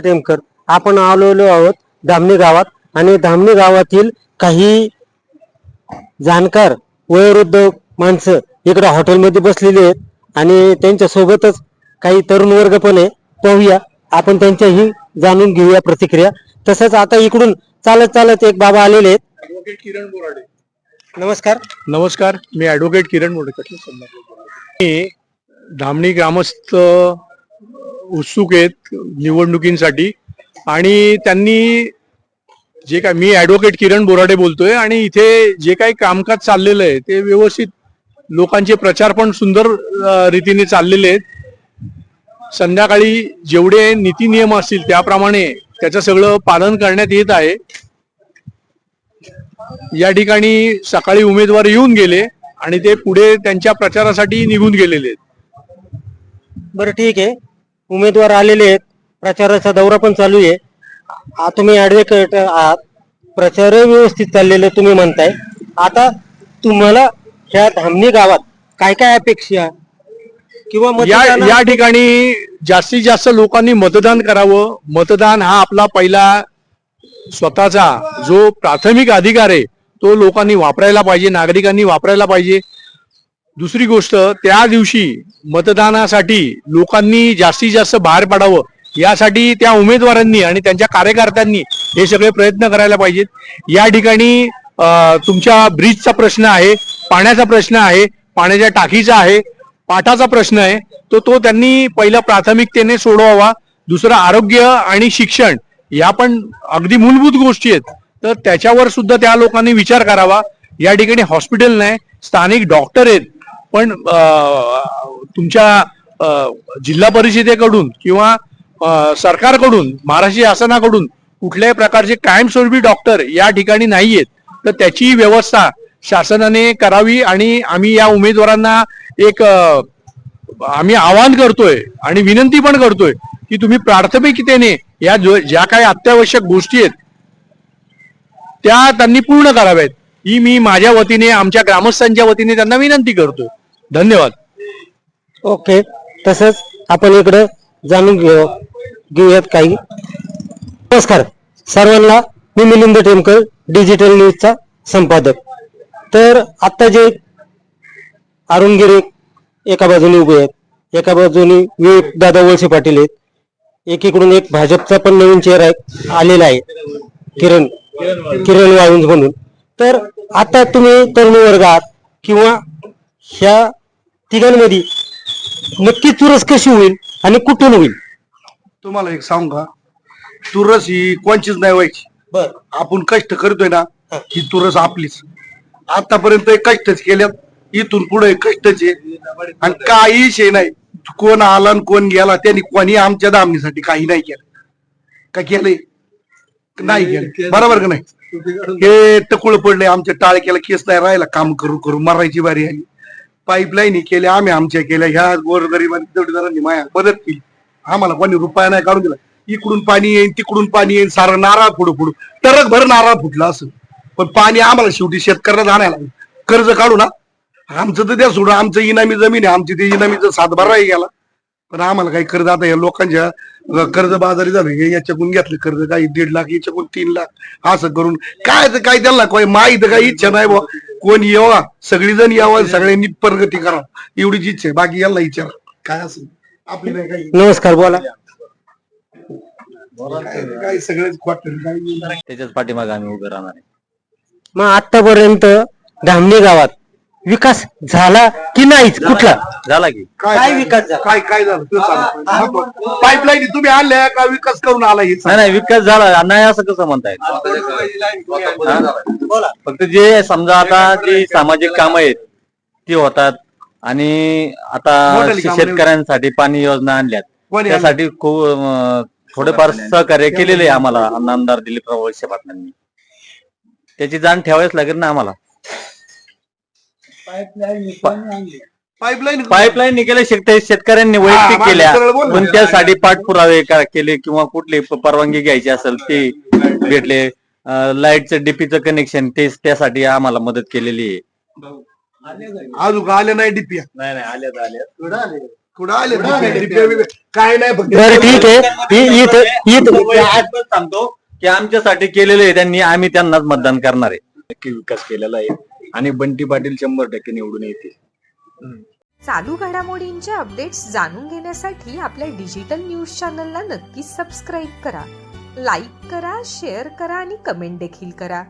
टेमकर आपण आलेलो आहोत धामणी गावात आणि धामणी गावातील काही जाणकार वयोवृद्ध माणसं इकडे हॉटेलमध्ये बसलेली आहेत आणि त्यांच्या सोबतच काही तरुण वर्ग पण आहे. पाहूया. आपण त्यांच्याही जाणून घेऊया प्रतिक्रिया. तसंच आता इकडून चालत चालत एक बाबा आलेले आहेत. ऍडव्होकेट किरण बोराडे. नमस्कार. नमस्कार. मी ऍडव्होकेट किरण बोराडे. मी धामणी ग्रामस्थ उत्सुक आहेत निवडणुकींसाठी. आणि त्यांनी जे काय मी ऍडव्होकेट किरण बोराडे बोलतोय आणि इथे जे काही कामकाज चाललेलं आहे ते व्यवस्थित लोकांचे प्रचार पण सुंदर रीतीने चाललेले आहेत. संध्याकाळी जेवढे नीती नियम असतील त्याप्रमाणे त्याचं सगळं पालन करण्यात येत आहे. या ठिकाणी सकाळी उमेदवार येऊन गेले आणि ते पुढे त्यांच्या प्रचारासाठी निघून गेलेले आहेत. बरं ठीक आहे. उमेदवार आलेले आहेत. प्रचाराचा दौरा पण चालू आहे. आ- तुम्ही ऍडव्होकेट आहात. प्रचार व्यवस्थित चाललेलं तुम्ही म्हणताय. आता तुम्हाला ह्या धामणी गावात काय काय अपेक्षा? किंवा या ठिकाणी जास्तीत जास्त लोकांनी मतदान करावं. मतदान हा आपला पहिला स्वतःचा जो प्राथमिक अधिकार आहे तो लोकांनी वापरायला पाहिजे नागरिकांनी वापरायला पाहिजे. दुसरी गोष्ट त्या दिवशी मतदानासाठी लोकांनी जास्तीत जास्त बाहेर पडावं यासाठी त्या उमेदवारांनी आणि त्यांच्या कार्यकर्त्यांनी हे सगळे प्रयत्न करायला पाहिजेत. या ठिकाणी तुमच्या ब्रिजचा प्रश्न आहे पाण्याचा प्रश्न आहे पाण्याच्या टाकीचा आहे पाठाचा प्रश्न आहे तो तो त्यांनी पहिला प्राथमिकतेने सोडवावा. दुसरं आरोग्य आणि शिक्षण या पण अगदी मूलभूत गोष्टी आहेत. तर त्याच्यावर सुद्धा त्या लोकांनी विचार करावा. या ठिकाणी हॉस्पिटल नाही स्थानिक डॉक्टर आहेत. पण तुमच्या जिल्हा परिषदेकडून किंवा सरकारकडून महाराष्ट्र शासनाकडून कुठल्याही प्रकारचे कायमस्वरूपी डॉक्टर या ठिकाणी नाहीयेत. तर त्याची व्यवस्था शासनाने करावी आणि आम्ही या उमेदवारांना एक आम्ही आवाहन करतोय आणि विनंती पण करतोय की तुम्ही प्राथमिकतेने या ज्या काही अत्यावश्यक गोष्टी आहेत त्या त्यांनी पूर्ण कराव्यात. ही मी माझ्या वतीने आमच्या ग्रामस्थांच्या वतीने त्यांना विनंती करतोय. धन्यवाद. ओके तसंच आपण इकडे जाणून घेऊ घेऊयात काही. नमस्कार सर्वांना मी मिलिंद टेमकर डिजिटल न्यूजचा संपादक. तर आत्ता जे अरुण गिरे एका बाजूने उभे आहेत एका बाजूने विवेक दादा वळसे पाटील आहेत एकीकडून एक भाजपचा पण नवीन चेहरा आलेला आहे किरण किरण वाळुंज म्हणून. तर आता तुम्ही तरुण वर्ग आहात किंवा ह्या तिघांमध्ये नक्की चुरस कशी होईल आणि कुठून होईल? तुम्हाला एक सांगू का? तुरस ही कोणचीच नाही व्हायची. बर. आपण कष्ट करतोय ना ही. तुरस आपलीच. आतापर्यंत कष्टच केल्यात. इथून पुढे कष्टच आहे. आणि काही शे नाही. कोण आला आणि कोण गेला त्यांनी कोणी आमच्या दामणीसाठी काही नाही केलं. का केलंय? नाही केलं बरोबर का नाही? हे टकुळ पडले आमच्या टाळक्याला केस नाही राहिला. काम करू करू मरायची बारी आली. पाईपलाईन केल्या आम्ही आमच्या केल्या ह्या गोरगरिबांनी जोडीदारांनी माया मदत केली. आम्हाला कोणी रुपया नाही काढून दिला. इकडून पाणी येईन तिकडून पाणी येईन सारा नारळ फुडू फुडू टरक भर नारळ फुटला असं. पण पाणी आम्हाला शेवटी शेतकऱ्याला आणायला कर्ज काढू ना. आमचं तर द्या सोडून आमचं इनामी जमीन आहे. आमची ते इनामीचं सातबाराही गेला पण आम्हाला काही कर्ज आता या लोकांच्या कर्ज बाजारी झालं याच्याकडून घेतलं. कर्ज काही दीड लाख याच्याकडून तीन लाख असं करून. काय तर काय त्यांना काही माहीत काही इच्छा नाही बुवा. कोण यावा? सगळी जण यावं सगळ्यांनी प्रगती करा. एवढीच इच्छा आहे. बाकी याला विचार. काय असेल आपली नाही काही. नमस्कार बोला. काय- सगळेच क्वार्टर त्याच्याच पाठीमागे आम्ही उभे राहणार आहे. मग आतापर्यंत धामणी गावात विकास झाला की नाहीच? कुठला? झाला की. काय विकास झाला? काय काय झालं? पाईपलाईन तुम्ही आणल्या का? विकास करून आला हे नाही नाही विकास झाला. नाही असं कसं म्हणताय? बोला. फक्त जे समजा आता जी सामाजिक कामं आहेत ती होतात. आणि आता मोठाली कामं नाही. शेतकऱ्यांसाठी पाणी योजना आणल्यात. कोणी त्यासाठी खूप अं, थोडेफार सहकार्य केलेले आहे आम्हाला. आमदार दिलीपराव वळसे पाटलांनी त्याची जाण ठेवावीच लागेल ना आम्हाला. पाईपलाईन पाईपलाईन निघेले शेतकऱ्यांनी वैयक्तिक केल्या. सरळ बोल ना. पण त्यासाठी पाठपुरावे का- केले किंवा कुठली प- परवानगी घ्यायची असेल ते भेटले. लाईटचं डीपीचं कनेक्शन ते त्यासाठी आम्हाला मदत केलेली आहे. अजून आले नाही डीपी नाही नाही आले? आले कुठं आले? काय नाही फक्त बरं ठीक आहे. इ- इथं इथं आज सांगतो की आमच्यासाठी केलेले आहे त्यांनी आम्ही त्यांनाच मतदान करणार आहे. नक्की विकास केलेला आहे. आणि बंटी पाटील शंभर टक्के निवडून येते चालू घडामोडींचे अपडेट्स जाणून घेण्यासाठी आपल्या डिजिटल न्यूज चॅनलला नक्कीच सबस्क्राईब करा. लाईक करा शेअर करा आणि कमेंट देखील करा.